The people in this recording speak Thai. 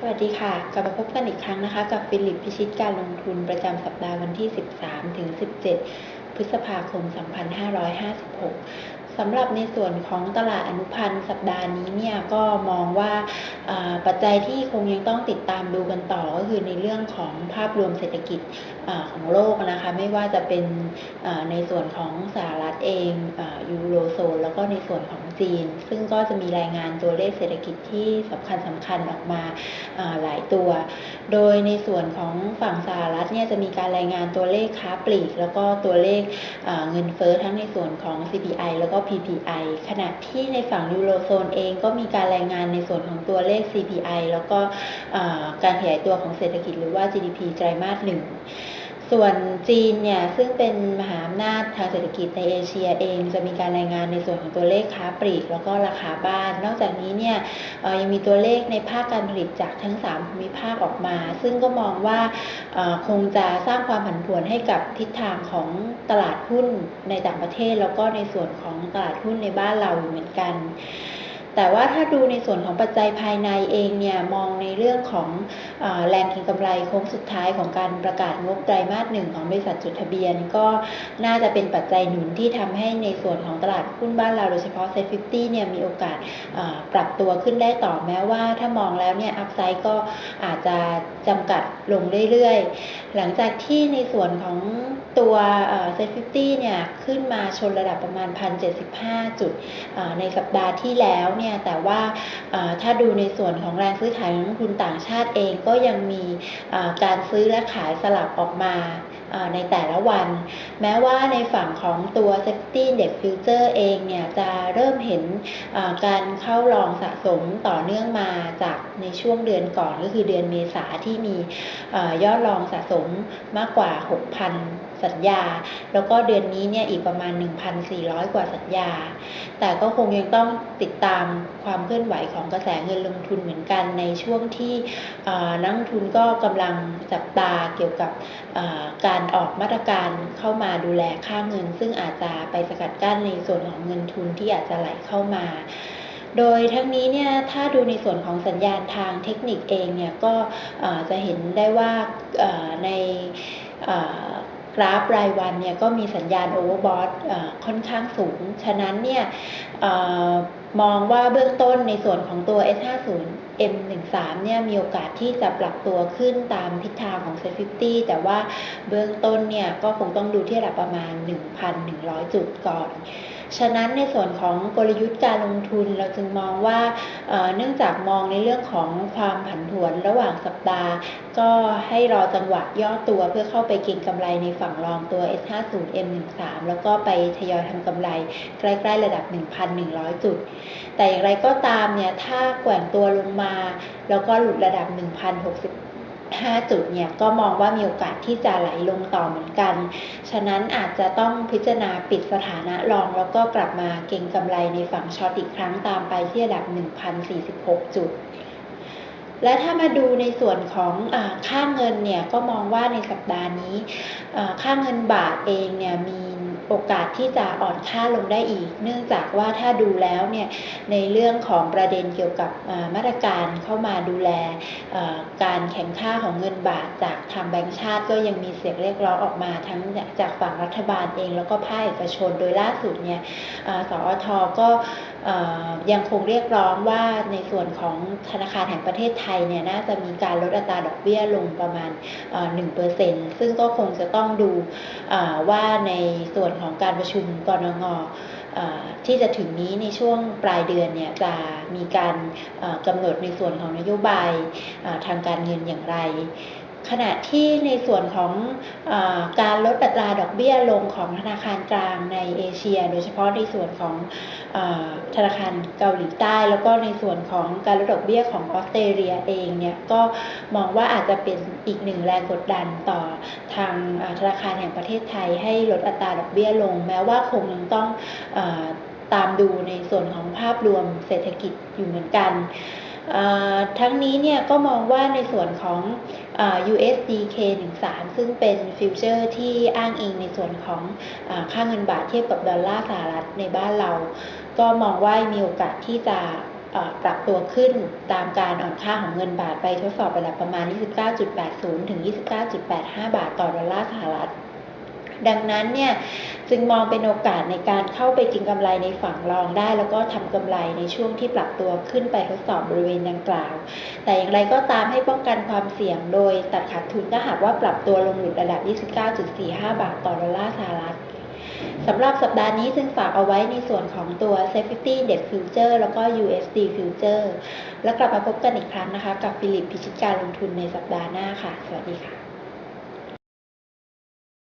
สวัสดีค่ะ กลับมาพบกันอีกครั้งนะคะ กับฟิลิปพิชิตการลงทุนประจำสัปดาห์วันที่ 13 ถึง 17พฤษภาคม 2556สำหรับในส่วนของตลาดอนุพันธ์สัปดาห์นี้เนี่ยก็มองว่าปัจจัยที่คงยังต้องติดตามดูกันต่อก็คือในเรื่องของภาพรวมเศรษฐกิจอของโลกนะคะไม่ว่าจะเป็นในส่วนของสหรัฐเองอยูโรโซนแล้วก็ในส่วนของจีน ซึ่งก็จะมีรายงานตัวเลขเศรษฐกิจที่สำคัญสำคัญออกมาหลายตัว โดยในส่วนของฝั่งสหรัฐเนี่ยจะมีการรายงานตัวเลขค้าปลีก แล้วก็ตัวเลขเงินเฟ้อทั้งในส่วนของ CPI แล้วก็ PPI ขณะที่ในฝั่งยูโรโซนเองก็มีการรายงานในส่วนของตัวเลข CPI แล้วก็การขยายตัวของเศรษฐกิจหรือว่า GDP ไตรมาสหนึ่ง ส่วนจีนเนี่ยซึ่งเป็นมหาอำนาจทางเศรษฐกิจในเอเชียเอง จะมีการรายงานในส่วนของตัวเลขค้าปลีกแล้วก็ราคาบ้าน นอกจากนี้เนี่ยยังมีตัวเลขในภาคการผลิตจากทั้ง 3 ภูมิภาคออกมา ซึ่งก็มองว่าคงจะสร้างความผันผวนให้กับทิศทางของตลาดหุ้นในต่างประเทศ แล้วก็ในส่วนของตลาดหุ้นในบ้านเราอยู่เหมือนกัน แต่ว่าถ้าดูในส่วนของปัจจัยภายในเองเนี่ยมองในเรื่องของอแรงเก็งกำไรโค้งสุดท้ายของการประกาศงบไตรมาสหนึ่งของบริษัทจดทะเบียน ก็น่าจะเป็นปัจจัยหนุนที่ทำให้ในส่วนของตลาดหุ้นบ้านเราโดยเฉพาะเซ็ตฟิเนี่ยมีโอกาสปรับตัวขึ้นได้ต่อแม้ว่าถ้ามองแล้วเนี่ยอัพไซด์ก็อาจจะจำกัดลงเรื่อยๆ หลังจากที่ในส่วนของตัวเซ็ตฟิเนี่ยขึ้นมาชนระดับประมาณ 1,075 จุดอ่าในสัปดาห์ที่แล้วเนี่ยแต่ว่าถ้าดูในส่วนของแรงซื้อขายของนักลงทุนต่างชาติเองก็ยังมีการซื้อและขายสลับออกมาในแต่ละวัน แม้ว่าในฝั่งของตัว Safety Index Future เองเนี่ยจะเริ่มเห็นการเข้าลองสะสมต่อเนื่องมาจากในช่วงเดือนก่อนก็คือเดือนเมษาที่มียอดลองสะสมมากกว่า 6,000 สัญญา แล้วก็เดือนนี้เนี่ยอีกประมาณ 1,400 กว่าสัญญา แต่ก็คงยังต้องติดตามความเคลื่อนไหวของกระแสเงินลงทุนเหมือนกันในช่วงที่นักทุนก็กำลังจับตาเกี่ยวกับการออกมาตรการเข้ามาดูแลค่าเงิน ซึ่งอาจจะไปสกัดกั้นในส่วนของเงินทุนที่อาจจะไหลเข้ามาโดยทั้งนี้เนี่ยถ้าดูในส่วนของสัญญาณทางเทคนิคเองเนี่ยก็จะเห็นได้ว่าใน ราฟรายวันเนี่ยก็มีสัญญาณโอเวอร์บอทค่อนข้างสูง ฉะนั้นเนี่ยอมองว่าเบื้องต้นในส่วนของตัว S50 M13 เนี่ยมีโอกาสที่จะปรับตัวขึ้นตามทิศทางของ s e 50 แต่ว่าเบื้องต้นเนี่ยก็คงต้องดูที่ระดับประมาณ 1,100 จุดก่อน ฉะนั้นในส่วนของกลยุทธ์การลงทุนเราจึงมองว่าเอ่อเนื่องจากมองในเรื่องของความผันผวนระหว่างสัปดาห์ ก็ให้รอจังหวะย่อตัวเพื่อเข้าไปเก็งกำไรในฝั่งรองตัว S50 M13 แล้วก็ไปทยอยทำกำไรใกล้ ๆ ระดับ 1,100 จุด แต่อย่างไรก็ตามเนี่ยถ้าแกว่งตัวลงมาแล้วก็หลุดระดับ 1,065 จุดเนี่ยก็มองว่ามีโอกาสที่จะไหลลงต่อเหมือนกัน ฉะนั้นอาจจะต้องพิจารณาปิดสถานะรอง แล้วก็กลับมาเก็งกำไรในฝั่งช็อตอีกครั้งตามไปที่ระดับ 1,046 จุดและถ้ามาดูในส่วนของอค่าเงินเนี่ยก็มองว่าในสัปดาห์นี้อ่าค่าเงินบาทเองเนี่ยมี โอกาสที่จะอ่อนค่าลงได้อีก เนื่องจากว่าถ้าดูแล้วเนี่ยในเรื่องของประเด็นเกี่ยวกับมาตรการเข้ามาดูแลการแข่งค่าของเงินบาทจากทางแบงก์ชาติก็ยังมีเสียงเรียกร้องออกมาทั้งจากฝั่งรัฐบาลเอง แล้วก็ภาคเอกชนโดยล่าสุดเนี่ยสอทก็ยังคงเรียกร้องว่าในส่วนของธนาคารแห่งประเทศไทยเนี่ยน่าจะมีการลดอัตราดอกเบี้ยลงประมาณหนึ่งเปอร์เซ็นซึ่งก็คงจะต้องดูว่าในส่วนของการประชุมกรงงอที่จะถึงนี้ในช่วงปลายเดือนเนี่ยจะมีการกำหนดในส่วนของนโยบายทางการเงินอย่างไร ขณะที่ในส่วนของอการลดอัตราดอกเบี้ยลงของธนาคารกลางในเอเชีย โดยเฉพาะในส่วนของอธนาคารเกาหลีใต้ แล้วก็ในส่วนของการลดดอกเบี้ยของออสเตรเลียเองเนี่ยก็มองว่าอาจจะเป็นอีกหนึ่งแรงกดดันต่อทางธนาคารแห่งประเทศไทย ให้ลดอัตราดอกเบี้ยลง แม้ว่าคงยังต้องอตามดูในส่วนของภาพรวมเศรษฐกิจอยู่เหมือนกัน ทั้งนี้เนี่ยก็มองว่าในส่วนของอ USDK 13ซึ่งเป็นฟิวเจอร์ที่อ้างอิงในส่วนของอค่าเงินบาทเทียบกับดอลลาร์สหรัฐในบ้านเรา ก็มองว่ามีโอกาสที่จะปรับตัวขึ้นตามการอ่อนค่าของเงินบาทไปทดสอบระดับประมาณ 29.80 ถึง 29.85 บาทต่อดอลลาร์สหรัฐ ดังนั้นเนี่ยจึงมองเป็นโอกาสในการเข้าไปกินกำไรในฝั่งรองได้ แล้วก็ทำกำไรในช่วงที่ปรับตัวขึ้นไปทดสอบบริเวณดังกล่าว แต่อย่างไรก็ตามให้ป้องกันความเสี่ยงโดยตัดขาดทุนถ้าหากว่าปรับตัวลงหลุดระดับ 29.45 บาทต่อดอลลาร์สหรัฐสำหรับสัปดาห์นี้จึงฝากเอาไว้ในส่วนของตัว Safety Index Future แล้วก็ USD Future แล้วกลับมาพบกันอีกครั้งนะคะ กับฟิลิปพิชิตการลงทุนในสัปดาห์หน้าค่ะ สวัสดีค่ะ